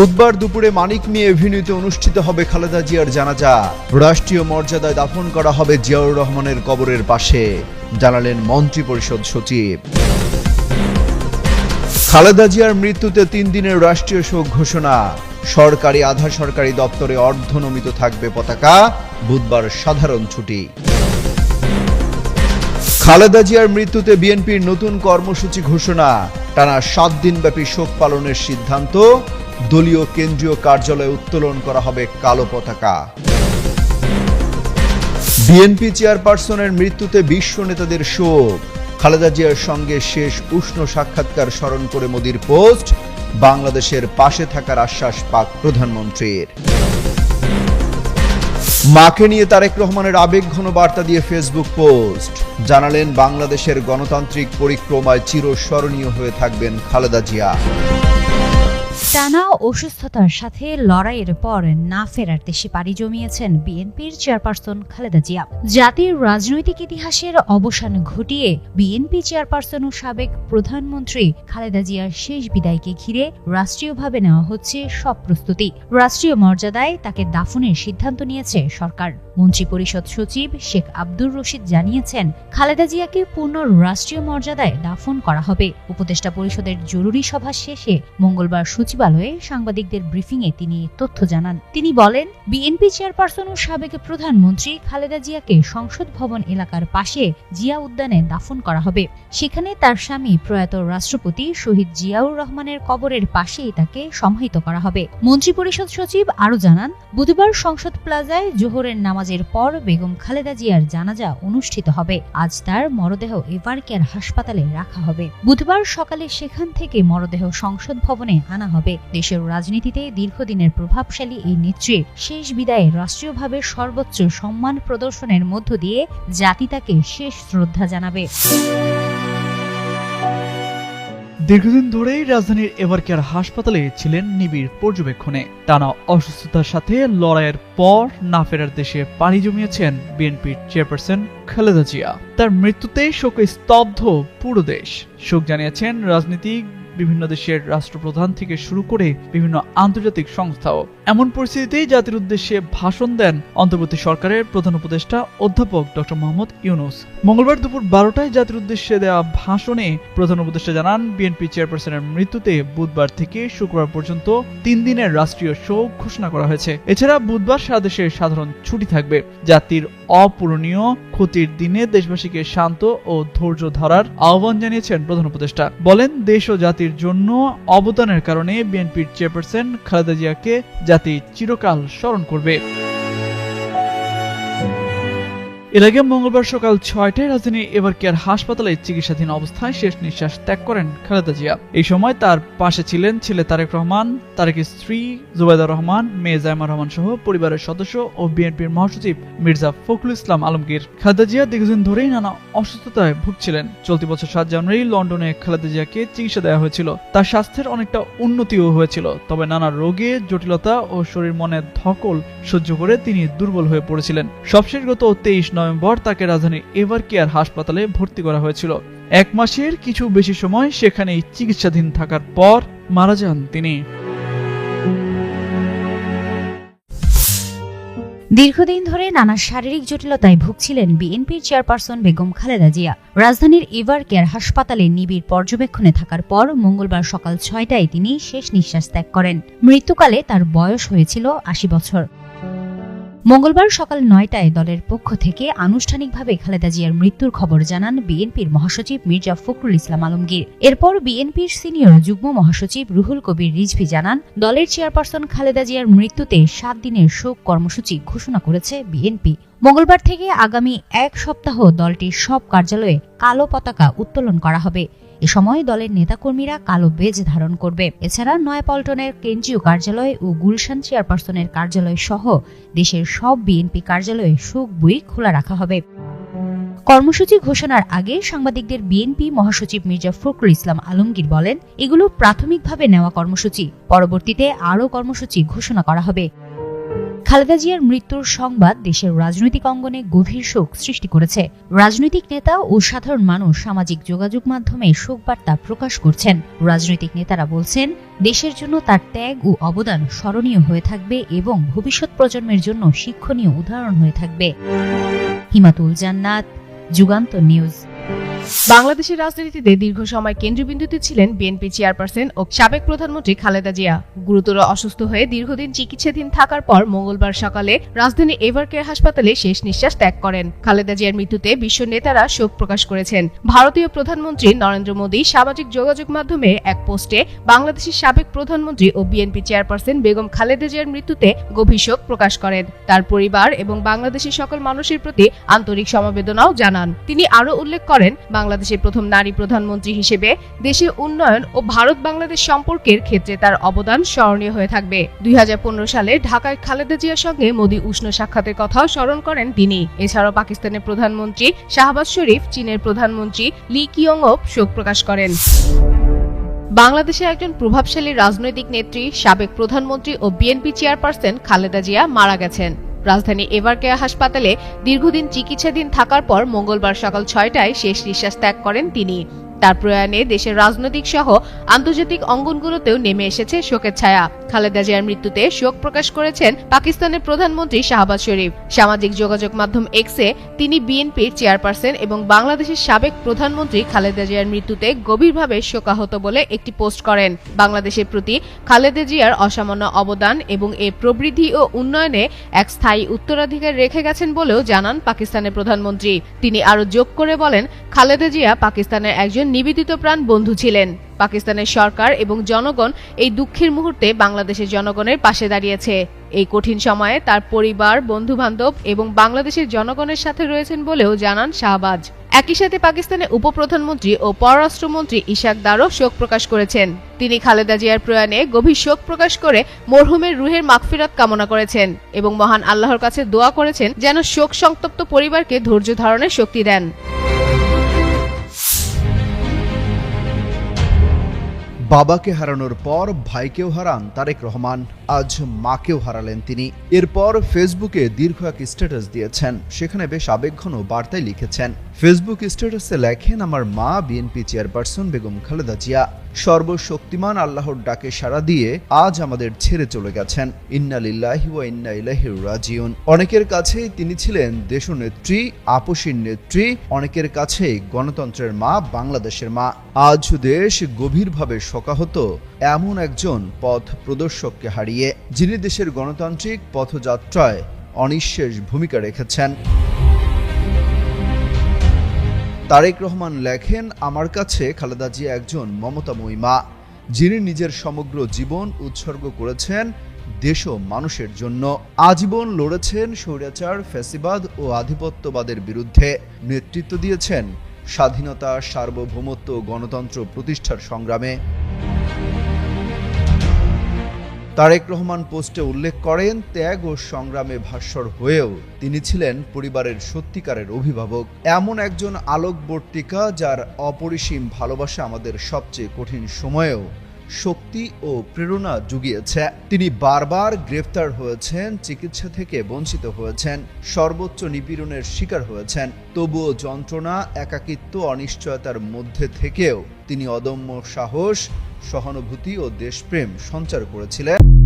বুধবার দুপুরে মানিক মিয়া এভিনিউতে অনুষ্ঠিত হবে খালেদা জিয়ার জানাজা। রাষ্ট্রীয় মর্যাদায় দাফন করা হবে জিয়াউর রহমানের কবরের পাশে, জানালেন মন্ত্রী পরিষদ সচিব। খালেদা জিয়ার মৃত্যুতে তিন দিনের রাষ্ট্রীয় শোক ঘোষণা। সরকারি আধা সরকারি দপ্তরে অর্ধনমিত থাকবে পতাকা, বুধবার সাধারণ ছুটি। খালেদা জিয়ার মৃত্যুতে বিএনপির নতুন কর্মসূচি ঘোষণা। টানা সাত দিনব্যাপী শোক পালনের সিদ্ধান্ত দলীয় কেন্দ্রীয় কার্যালয়ে উত্তোলন করা হবে কালো পতাকা। বিএনপি চেয়ারপারসনের মৃত্যুতে বিশ্ব নেতাদের শোক। খালেদা জিয়ার সঙ্গে শেষ উষ্ণ সাক্ষাৎকার স্মরণ করে মোদির পোস্ট, বাংলাদেশের পাশে থাকার আশ্বাস পাক প্রধানমন্ত্রীর। মাকে নিয়ে তারেক রহমানের আবেগঘন বার্তা দিয়ে ফেসবুক পোস্ট। জানালেন, বাংলাদেশের গণতান্ত্রিক পরিক্রমায় চিরস্মরণীয় হয়ে থাকবেন খালেদা জিয়া। টানা অসুস্থতার সাথে লড়াইয়ের পর না ফেরার দেশে পাড়ি জমিয়েছেন বিএনপির চেয়ারপারসন খালেদা জিয়া। জাতির রাজনৈতিক ইতিহাসের অবসান ঘটিয়ে বিএনপি চেয়ারপারসন ও সাবেক প্রধানমন্ত্রী খালেদা জিয়ার শেষ বিদায়কে ঘিরে রাষ্ট্রীয়ভাবে নেওয়া হচ্ছে সব প্রস্তুতি। রাষ্ট্রীয় মর্যাদায় তাকে দাফনের সিদ্ধান্ত নিয়েছে সরকার। মন্ত্রী পরিষদ সচিব শেখ আব্দুর রশিদ জানিয়েছেন, খালেদা জিয়াকে পূর্ণ রাষ্ট্রীয় মর্যাদায় দাফন করা হবে। উপদেষ্টা পরিষদের জরুরি সভা শেষে মঙ্গলবার সচিবালয়ে সাংবাদিকদের ব্রিফিংয়ে তিনি তথ্য জানান। তিনি বলেন, বিএনপি চেয়ারপারসন ও সাবেক প্রধানমন্ত্রী খালেদা জিয়াকে সংসদ ভবন এলাকার পাশে জিয়া উদ্যানে দাফন করা হবে। সেখানে তার স্বামী প্রয়াত রাষ্ট্রপতি শহীদ জিয়াউর রহমানের কবরের পাশেই তাকে সমাহিত করা হবে। মন্ত্রী পরিষদ সচিব আরও জানান, বুধবার সংসদ প্লাজায় জোহরের নামাজের পর বেগম খালেদা জিয়ার জানাজা অনুষ্ঠিত হবে। আজ তার মরদেহ এভার কেয়ার হাসপাতালে রাখা হবে। বুধবার সকালে সেখান থেকে মরদেহ সংসদ ভবনে আনা হবে। দেশের রাজনীতিতে দীর্ঘদিনের প্রভাবশালী এই নেত্রীর শেষ বিদায়ে রাষ্ট্রীয়ভাবে সর্বোচ্চ সম্মান প্রদর্শনের মধ্য দিয়ে জাতি তাকে শেষ শ্রদ্ধা জানাবে। দীর্ঘদিন ধরেই রাজধানীর এভারকেয়ার হাসপাতালে ছিলেন নিবিড় পর্যবেক্ষণে। টানা অসুস্থতার সাথে লড়াইয়ের পর না ফেরার দেশে পাড়ি জমিয়েছেন বিএনপির চেয়ারপারসন খালেদা জিয়া। তার মৃত্যুতে শোকে স্তব্ধ পুরো দেশ। শোক জানিয়েছেন রাজনীতিক বিভিন্ন দেশের রাষ্ট্রপ্রধান থেকে শুরু করে বিভিন্ন আন্তর্জাতিক সংস্থাও। এমন পরিস্থিতিতেই জাতির উদ্দেশ্যে ভাষণ দেন অন্তর্বর্তী সরকারের প্রধান উপদেষ্টা অধ্যাপক ডক্টর মোহাম্মদ ইউনুস। মঙ্গলবার দুপুর বারোটায় জাতির উদ্দেশ্যে দেওয়া ভাষণে প্রধান উপদেষ্টা জানান, বিএনপি চেয়ারপারসনের মৃত্যুতে বুধবার থেকে শুক্রবার পর্যন্ত তিন দিনের রাষ্ট্রীয় শোক ঘোষণা করা হয়েছে। এছাড়া বুধবার সারা দেশে সাধারণ ছুটি থাকবে। জাতির অপূরণীয় ক্ষতির দিনে দেশবাসীকে শান্ত ও ধৈর্য ধরার আহ্বান জানিয়েছেন প্রধান উপদেষ্টা। বলেন, দেশ ও জাতির জন্য অবদানের কারণে বিএনপির চেয়ারপারসন খালেদা জিয়াকে জাতি চিরকাল স্মরণ করবে। এর আগে মঙ্গলবার সকাল ছয়টায় রাজধানী এবার কেয়ার হাসপাতালে চিকিৎসাধীন অবস্থায় শেষ নিঃশ্বাস ত্যাগ করেন খালেদা জিয়া। এই সময় তার পাশে ছিলেন ছেলে তারেক রহমান তারেকের স্ত্রী জুবাইদা রহমান, মেয়ে জায়মা রহমান সহ পরিবারের সদস্য ও বিএনপির মহাসচিব মির্জা ফখরুল ইসলাম আলমগীর। খালেদা জিয়া দীর্ঘদিন ধরেই নানা অসুস্থতায় ভুগছিলেন। চলতি বছর সাত জানুয়ারি লন্ডনে খালেদা জিয়াকে চিকিৎসা দেওয়া হয়েছিল। তার স্বাস্থ্যের অনেকটা উন্নতিও হয়েছিল, তবে নানা রোগে, জটিলতা ও শরীর মনের ধকল সহ্য করে তিনি দুর্বল হয়ে পড়েছিলেন। সবশেষ গত তেইশ নভেম্বর তাকে রাজধানীর এভার কেয়ার হাসপাতালে ভর্তি করা হয়েছিল। এক মাসের কিছু বেশি সময় সেখানেই চিকিৎসাধীন থাকার পর মারা যান তিনি। দীর্ঘদিন ধরে নানা শারীরিক জটিলতায় ভুগছিলেন বিএনপির চেয়ারপারসন বেগম খালেদা জিয়া। রাজধানীর এভার কেয়ার হাসপাতালে নিবিড় পর্যবেক্ষণে থাকার পর মঙ্গলবার সকাল ছয়টায় তিনি শেষ নিঃশ্বাস ত্যাগ করেন। মৃত্যুকালে তার বয়স হয়েছিল আশি বছর। মঙ্গলবার সকাল নয়টায় দলের পক্ষ থেকে আনুষ্ঠানিকভাবে খালেদা জিয়ার মৃত্যুর খবর জানান বিএনপির মহাসচিব মির্জা ফখরুল ইসলাম আলমগীর। এরপর বিএনপির সিনিয়র যুগ্ম মহাসচিব রুহুল কবির রিজভি জানান, দলের চেয়ারপারসন খালেদা জিয়ার মৃত্যুতে সাত দিনের শোক কর্মসূচি ঘোষণা করেছে বিএনপি। মঙ্গলবার থেকে আগামী এক সপ্তাহ দলটির সব কার্যালয়ে কালো পতাকা উত্তোলন করা হবে। এ সময় দলের নেতাকর্মীরা কালো বেজ ধারণ করবে। এছাড়া নয়াপল্টনের কেন্দ্রীয় কার্যালয় ও গুলশান চেয়ারপারসনের কার্যালয় সহ দেশের সব বিএনপি কার্যালয়ে সুখ বই খোলা রাখা হবে। কর্মসূচি ঘোষণার আগে সাংবাদিকদের বিএনপি মহাসচিব মির্জা ফখরুল ইসলাম আলমগীর বলেন, এগুলো প্রাথমিকভাবে নেওয়া কর্মসূচি, পরবর্তীতে আরও কর্মসূচি ঘোষণা করা হবে। খালেদা জিয়ার মৃত্যুর সংবাদ দেশের রাজনৈতিক অঙ্গনে গভীর শোক সৃষ্টি করেছে। রাজনৈতিক নেতা ও সাধারণ মানুষ সামাজিক যোগাযোগ মাধ্যমে শোক বার্তা প্রকাশ করছেন। রাজনৈতিক নেতারা বলছেন, দেশের জন্য তার ত্যাগ ও অবদান স্মরণীয় হয়ে থাকবে এবং ভবিষ্যৎ প্রজন্মের জন্য শিক্ষণীয় উদাহরণ হয়ে থাকবে। হিমাতুল জান্নাত, যুগান্ত নিউজ। বাংলাদেশের রাজনীতিতে দীর্ঘ সময় কেন্দ্রবিন্দুতে ছিলেন বিএনপি চেয়ারপারসন ও সাবেক প্রধানমন্ত্রী খালেদা জিয়া। গুরুতর অসুস্থ হয়ে দীর্ঘদিন চিকিৎসাধীন থাকার পর মঙ্গলবার সকালে রাজধানী এভারকেয়ার হাসপাতালে শেষ নিঃশ্বাস ত্যাগ করেন। খালেদা জিয়ার মৃত্যুতে বিশ্ব নেতারা শোক প্রকাশ করেছেন। ভারতীয় প্রধানমন্ত্রী নরেন্দ্র মোদী সামাজিক যোগাযোগ মাধ্যমে এক পোস্টে বাংলাদেশের সাবেক প্রধানমন্ত্রী ও বিএনপি চেয়ারপারসন বেগম খালেদা জিয়ার মৃত্যুতে গভীর শোক প্রকাশ করেন। তার পরিবার এবং বাংলাদেশের সকল মানুষের প্রতি আন্তরিক সমবেদনাও জানান। তিনি আরও উল্লেখ করেন বাংলাদেশের প্রথম নারী প্রধানমন্ত্রী হিসেবে দেশের উন্নয়ন ও ভারত বাংলাদেশ সম্পর্কের ক্ষেত্রে তার অবদান স্মরণীয় হয়ে থাকবে। দুই হাজার পনেরো সালে ঢাকায় খালেদা জিয়ার সঙ্গে মোদী উষ্ণ সাক্ষাতের কথাও স্মরণ করেন তিনি। এছাড়াও পাকিস্তানের প্রধানমন্ত্রী শাহবাজ শরীফ, চীনের প্রধানমন্ত্রী লি কিয়ংপ শোক প্রকাশ করেন। বাংলাদেশে একজন প্রভাবশালী রাজনৈতিক নেত্রী, সাবেক প্রধানমন্ত্রী ও বিএনপি চেয়ারপারসন খালেদা জিয়া মারা গেছেন। রাজধানী এভারকেয়া হাসপাতালে দীর্ঘদিন চিকিৎসাধীন থাকার পর মঙ্গলবার সকাল ছয়টায় শেষ নিঃশ্বাস ত্যাগ করেন তিনি। তার প্রয়াণে দেশের রাজনৈতিক সহ আন্তর্জাতিক অঙ্গনগুলোতেও নেমে এসেছে শোকের ছায়া। খালেদা জিয়ার মৃত্যুতে শোক প্রকাশ করেছেন পাকিস্তানের প্রধানমন্ত্রী শাহবাজ শরীফ। সামাজিক যোগাযোগ মাধ্যম এক্সে তিনি বিএনপির চেয়ারপারসন এবং বাংলাদেশের সাবেক প্রধানমন্ত্রী খালেদা জিয়ার মৃত্যুতে গভীরভাবে শোকাহত বলে একটি পোস্ট করেন। বাংলাদেশের প্রতি খালেদা জিয়ার অসামান্য অবদান এবং এ প্রবৃদ্ধি ও উন্নয়নে এক স্থায়ী উত্তরাধিকার রেখে গেছেন বলেও জানান পাকিস্তানের প্রধানমন্ত্রী। তিনি আরও যোগ করে বলেন, খালেদা জিয়া পাকিস্তানের একজন নিবেদিত প্রাণ বন্ধু ছিলেন। পাকিস্তানের সরকার এবং জনগণ এই দুঃখের মুহূর্তে বাংলাদেশের জনগণের পাশে দাঁড়িয়েছে। এই কঠিন সময়ে তার পরিবার বন্ধু বান্ধব এবং বাংলাদেশের জনগণের সাথে রয়েছেন বলেও জানান শাহবাজ। একই সাথে পাকিস্তানের উপপ্রধানমন্ত্রী ও পররাষ্ট্রমন্ত্রী ইশাক দারও শোক প্রকাশ করেছেন। তিনি খালেদা জিয়ার প্রয়াণে গভীর শোক প্রকাশ করে মরহুমের রুহের মাগফিরাত কামনা করেছেন এবং মহান আল্লাহর কাছে দোয়া করেছেন যেন শোক সংতপ্ত পরিবারকে ধৈর্য ধারণের শক্তি দেন। বাবাকে হারানোর পর ভাইকেও হারান তারেক রহমান, আজ মাকেও হারালেন তিনি। এরপর ফেসবুকে দীর্ঘ এক স্ট্যাটাস দিয়েছেন। সেখানে বেশ আবেগঘন বার্তায় লিখেছেন ফেসবুক স্ট্যাটাসে লেখেন, আমার মা বিএনপি চেয়ারপারসন বেগম খালেদা জিয়া সর্বশক্তিমান আল্লাহর ডাকে সাড়া দিয়ে আজ আমাদের ছেড়ে চলে গেছেন। ইন্না লিল্লাহি ওয়া ইন্না ইলাইহি রাজিউন। অনেকের কাছেই তিনি ছিলেন দেশনেত্রী আপসীর নেত্রী, অনেকের কাছেই গণতন্ত্রের মা, বাংলাদেশের মা। আজ দেশ গভীরভাবে শোকাহত এমন একজন পথ প্রদর্শককে হারিয়ে, যিনি দেশের গণতান্ত্রিক পথযাত্রায় অনিঃশেষ ভূমিকা রেখেছেন। তারেক রহমান লেখেন, আমার কাছে খালেদা জিয়া একজন মমতাময়ী মা যিনি নিজের সমগ্র জীবন উৎসর্গ করেছেন দেশ ও মানুষের জন্য। আজীবন লড়েছেন স্বৈরাচার, ফ্যাসিবাদ ও আধিপত্যবাদের বিরুদ্ধে। নেতৃত্ব দিয়েছেন স্বাধীনতা, সার্বভৌমত্ব গণতন্ত্র প্রতিষ্ঠার সংগ্রামে। তারেক রহমান পোস্টে উল্লেখ করেন, ত্যাগ ও সংগ্রামে ভাস্বর হয়েও তিনি ছিলেন পরিবারের সত্যিকারের অভিভাবক। এমন একজন আলোকবর্তিকা যার অপরিসীম ভালোবাসা আমাদের সবচেয়ে কঠিন সময়েও শক্তি ও প্রেরণা জুগিয়েছে। তিনি বারবার গ্রেফতার হয়েছেন, চিকিৎসা থেকে বঞ্চিত হয়েছেন, সর্বোচ্চ নিপীড়নের শিকার হয়েছেন। তবুও যন্ত্রণা, একাকিত্ব, অনিশ্চয়তার মধ্যে থেকেও তিনি অদম্য সাহস, সহানুভূতি ও দেশপ্রেম সঞ্চার করেছিলেন।